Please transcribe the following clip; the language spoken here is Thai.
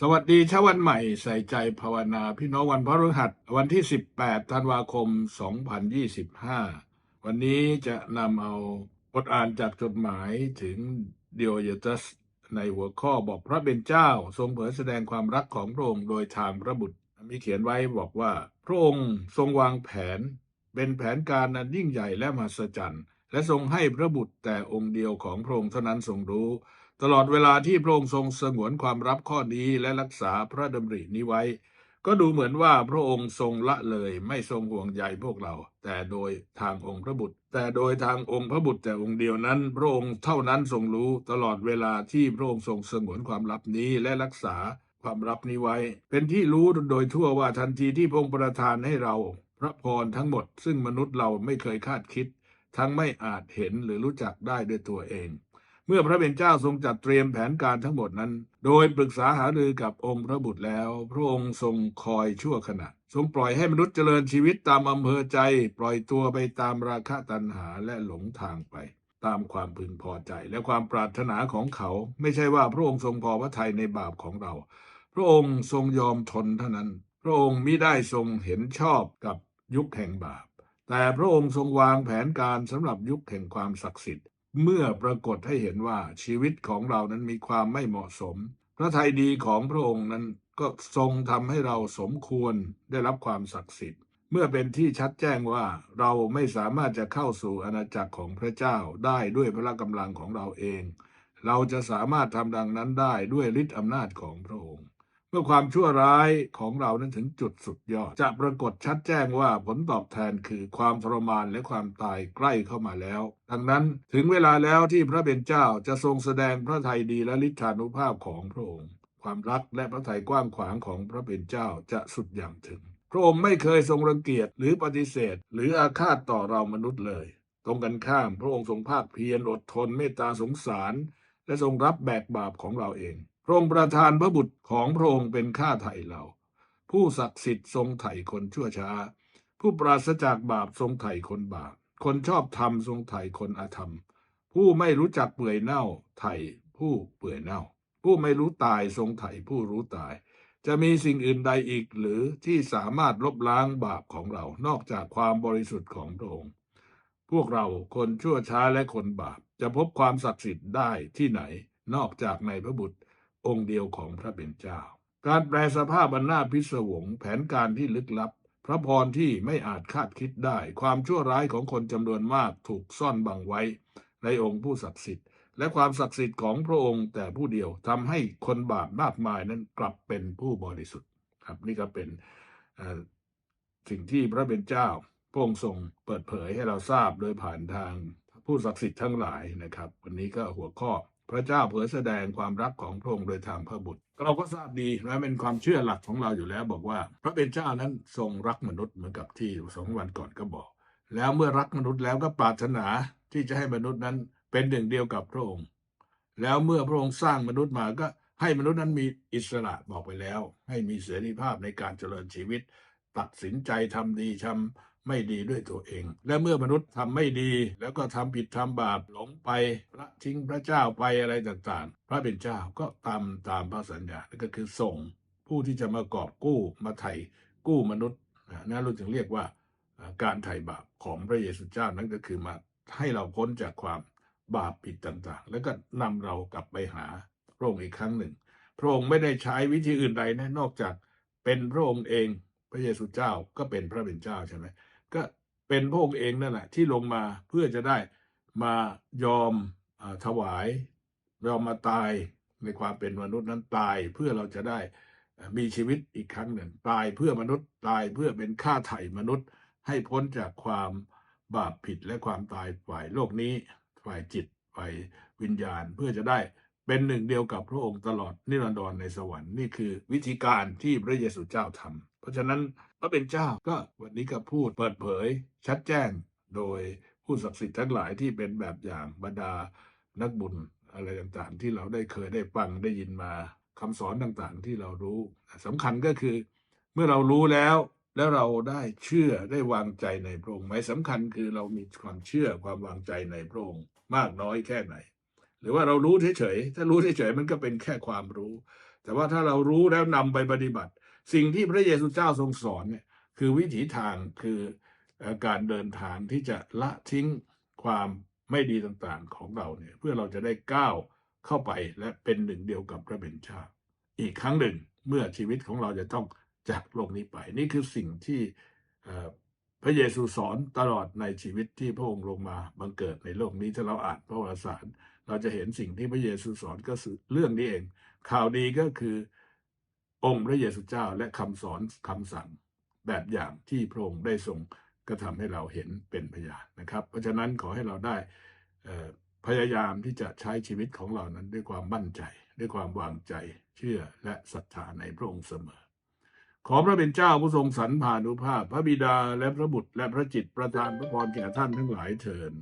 สวัสดีเช้าวันใหม่ใส่ใจภาวนา พี่น้องวันพฤหัสวันที่ 18 ธันวาคม 2025 วันนี้จะนำเอาบทอ่านจากจดหมายถึงเดียยตัสในหัวข้อบอกพระเป็นเจ้า ทรงเผยแสดงความรักของพระองค์โดยทางพระบุตร มีเขียนไว้บอกว่า พระองค์ทรงวางแผน เป็นแผนการอันยิ่งใหญ่และมหัศจรรย์ และทรงให้พระบุตรแต่องค์เดียวของพระองค์เท่านั้นทรงรู้ ตลอดเวลาที่พระองค์ทรงสงวนความรับข้อนี้และรักษาพระดำรินี้ไว้ ก็ดูเหมือนว่าพระองค์ทรงละเลยไม่ทรงห่วงใยพวกเรา แต่โดยทางองค์พระบุตร แต่โดยทางองค์พระบุตรแต่องค์เดียวนั้น พระองค์เท่านั้นทรงรู้ตลอดเวลาที่พระองค์ทรงสงวนความลับนี้และรักษาความลับนี้ไว้ เป็นที่รู้โดยทั่วว่าทันทีที่พระองค์ประทานให้เรา พระพรทั้งหมด ซึ่งมนุษย์เราไม่เคยคาดคิด ทั้งไม่อาจเห็นหรือรู้จักได้ด้วยตัวเอง เมื่อพระเป็นเจ้าทรงจัดเตรียมแผนการทั้งหมดนั้น โดยปรึกษาหารือกับองค์พระบุตรแล้ว พระองค์ทรงคอยชั่วขณะ ทรงปล่อยให้มนุษย์เจริญชีวิตตามอำเภอใจ ปล่อยตัวไปตามราคะตัณหาและหลงทางไป ตามความพึงพอใจและความปรารถนาของเขา ไม่ใช่ว่าพระองค์ทรงพอพระทัยในบาปของเรา พระองค์ทรงยอมทนเท่านั้น พระองค์มิได้ทรงเห็นชอบกับยุคแห่งบาปแต่พระองค์ทรงวางแผนการสำหรับยุคแห่งความศักดิ์สิทธิ์ เมื่อปรากฏให้เห็นว่าชีวิตของเรานั้นมีความไม่เหมาะสม พระทัยดีของพระองค์นั้นก็ทรงทำให้เราสมควรได้รับความศักดิ์สิทธิ์ เมื่อเป็นที่ชัดแจ้งว่าเราไม่สามารถจะเข้าสู่อาณาจักรของพระเจ้าได้ด้วยพละกำลังของเราเอง เราจะสามารถทำดังนั้นได้ด้วยฤทธิอำนาจของพระองค์ เมื่อความชั่วร้ายของเรานั้นถึงจุดสุดยอด จะปรากฏชัดแจ้งว่าผลตอบแทนคือความทรมานและความตายใกล้เข้ามาแล้ว ดังนั้นถึงเวลาแล้วที่พระเป็นเจ้าจะทรงแสดงพระทัยดีและฤทธานุภาพของพระองค์ ความรักและพระทัยกว้างขวางของพระเป็นเจ้าจะสุดอย่างถึง พระองค์ไม่เคยทรงรังเกียจหรือปฏิเสธ หรืออาฆาตต่อเรามนุษย์เลย ตรงกันข้ามพระองค์ทรงภาคเพียรอดทนเมตตาสงสาร และทรงรับแบกบาปของเราเอง พระองค์ประทานพระบุตรของพระองค์เป็นค่าไถ่เรา ผู้ศักดิ์สิทธิ์ทรงไถ่คนชั่วช้า ผู้ปราศจากบาปทรงไถ่คนบาป คนชอบธรรมทรงไถ่คนอาธรรม ผู้ไม่รู้จักเปื่อยเน่าไถ่ผู้เปื่อยเน่า ผู้ไม่รู้ตายทรงไถ่ผู้รู้ตาย จะมีสิ่งอื่นใดอีกหรือที่สามารถลบล้างบาปของเรา นอกจากความบริสุทธิ์ของพระองค์ พวกเราคนชั่วช้าและคนบาปจะพบความศักดิ์สิทธิ์ได้ที่ไหน นอกจากในพระบุตร องค์เดียวของพระเป็นเจ้า การแปลสภาพอันน่าพิศวงแผนการที่ลึกลับ พระพรที่ไม่อาจคาดคิดได้ ความชั่วร้ายของคนจำนวนมากถูกซ่อนบังไว้ ในองค์ผู้ศักดิ์สิทธิ์ และความศักดิ์สิทธิ์ของพระองค์แต่ผู้เดียวทำให้คนบาปมากมายนั้นกลับเป็นผู้บริสุทธิ์ครับนี่ก็เป็นสิ่งที่พระเป็นเจ้าพระองค์ทรงเปิดเผยให้เราทราบโดยผ่านทางผู้ศักดิ์สิทธิ์ทั้งหลายนะครับ วันนี้ก็หัวข้อ พระเจ้าเผยแสดงความรักของพระองค์โดยทางพระบุตร เราก็ทราบดีและเป็นความเชื่อหลักของเราอยู่แล้ว บอกว่า พระเป็นเจ้านั้นทรงรักมนุษย์เหมือนกับที่สองวันก่อนก็บอก แล้วเมื่อรักมนุษย์แล้วก็ปรารถนาที่จะให้มนุษย์นั้นเป็นหนึ่งเดียวกับพระองค์ แล้วเมื่อพระองค์สร้างมนุษย์มาก็ให้มนุษย์นั้นมีอิสระบอกไปแล้ว ให้มีเสรีภาพในการเจริญชีวิต ตัดสินใจทำดีทำ ไม่ดีด้วยตัวเอง และเมื่อมนุษย์ทำไม่ดี แล้วก็ทำผิดทำบาปหลงไปพระทิ้งพระเจ้าไปอะไรต่างๆ พระเป็นเจ้าก็ตามตามพระสัญญานั่นก็คือส่งผู้ที่จะมากอบกู้มาไถ่กู้มนุษย์นะนั่นเราจึงเรียกว่าการไถ่บาปของพระเยซูเจ้านั่นก็คือมาให้เราพ้นจากความบาปผิดต่างๆ แล้วก็นำเรากลับไปหาพระองค์อีกครั้งหนึ่ง พระองค์ไม่ได้ใช้วิธีอื่นใดนะนอกจากเป็นพระองค์เองพระเยซูเจ้าก็เป็นพระเป็นเจ้าใช่ไหม ก็เป็นพระองค์เองนั่นแหละที่ลงมาเพื่อจะได้มายอมอถวายยอมมาตายในความเป็นมนุษย์นั้นตายเพื่อเราจะได้มีชีวิตอีกครั้งหนึ่ง ตายเพื่อมนุษย์ตายเพื่อเป็นค่าไถ่มนุษย์ ให้พ้นจากความบาปผิดและความตายฝ่ายโลกนี้ ฝ่ายจิตฝ่ายวิญญาณเพื่อจะได้ เป็นหนึ่งเดียวกับพระองค์ตลอดนิรันดรในสวรรค์นี่คือวิธีการที่พระเยซูเจ้าทำเพราะฉะนั้นพระเป็นเจ้าก็วันนี้ก็พูดเปิดเผย ชัดแจ้งโดยผู้ศักดิ์สิทธิ์ทั้งหลายที่เป็นแบบอย่างบรรดานักบุญอะไรต่างๆ ที่เราได้เคยได้ฟังได้ยินมาคำสอนต่างๆ ที่เรารู้สำคัญก็คือ เมื่อเรารู้แล้วแล้วเราได้เชื่อได้วางใจในพระองค์หมายสำคัญคือเรามีความเชื่อความวางใจในพระองค์มากน้อยแค่ไหน หรือว่าเรารู้เฉยๆถ้ารู้เฉยๆมันก็เป็นแค่ความรู้ แต่ว่าถ้าเรารู้แล้วนำไปปฏิบัติ สิ่งที่พระเยซูเจ้าทรงสอนเนี่ยคือวิถีทางคือการเดินทางที่จะละทิ้งความไม่ดีต่างๆของเราเนี่ยเพื่อเราจะได้ก้าวเข้าไปและเป็นหนึ่งเดียวกับพระเป็นเจ้าอีกครั้งหนึ่งเมื่อชีวิตของเราจะต้องจากโลกนี้ไป นี่คือสิ่งที่พระเยซูสอนตลอดในชีวิตที่พระองค์ลงมาบังเกิดในโลกนี้ถ้าเราอ่านพระวสาร เราจะเห็นสิ่งที่พระเยซูสอนก็คือเรื่องนี้เอง ข่าวดีก็คือ องค์พระเยซูเจ้าและคำสอนคำสั่ง แบบอย่างที่พระองค์ได้ทรงกระทำให้เราเห็นเป็นพยานนะครับ เพราะฉะนั้นขอให้เราได้พยายามที่จะใช้ชีวิตของเรานั้นด้วยความมั่นใจ ด้วยความวางใจเชื่อและศรัทธาในพระองค์เสมอ ขอพระเป็นเจ้าผู้ทรงสรรพานุภาพ พระบิดาและพระบุตรและพระจิตประทานพระพรแก่ท่านทั้งหลายเถิด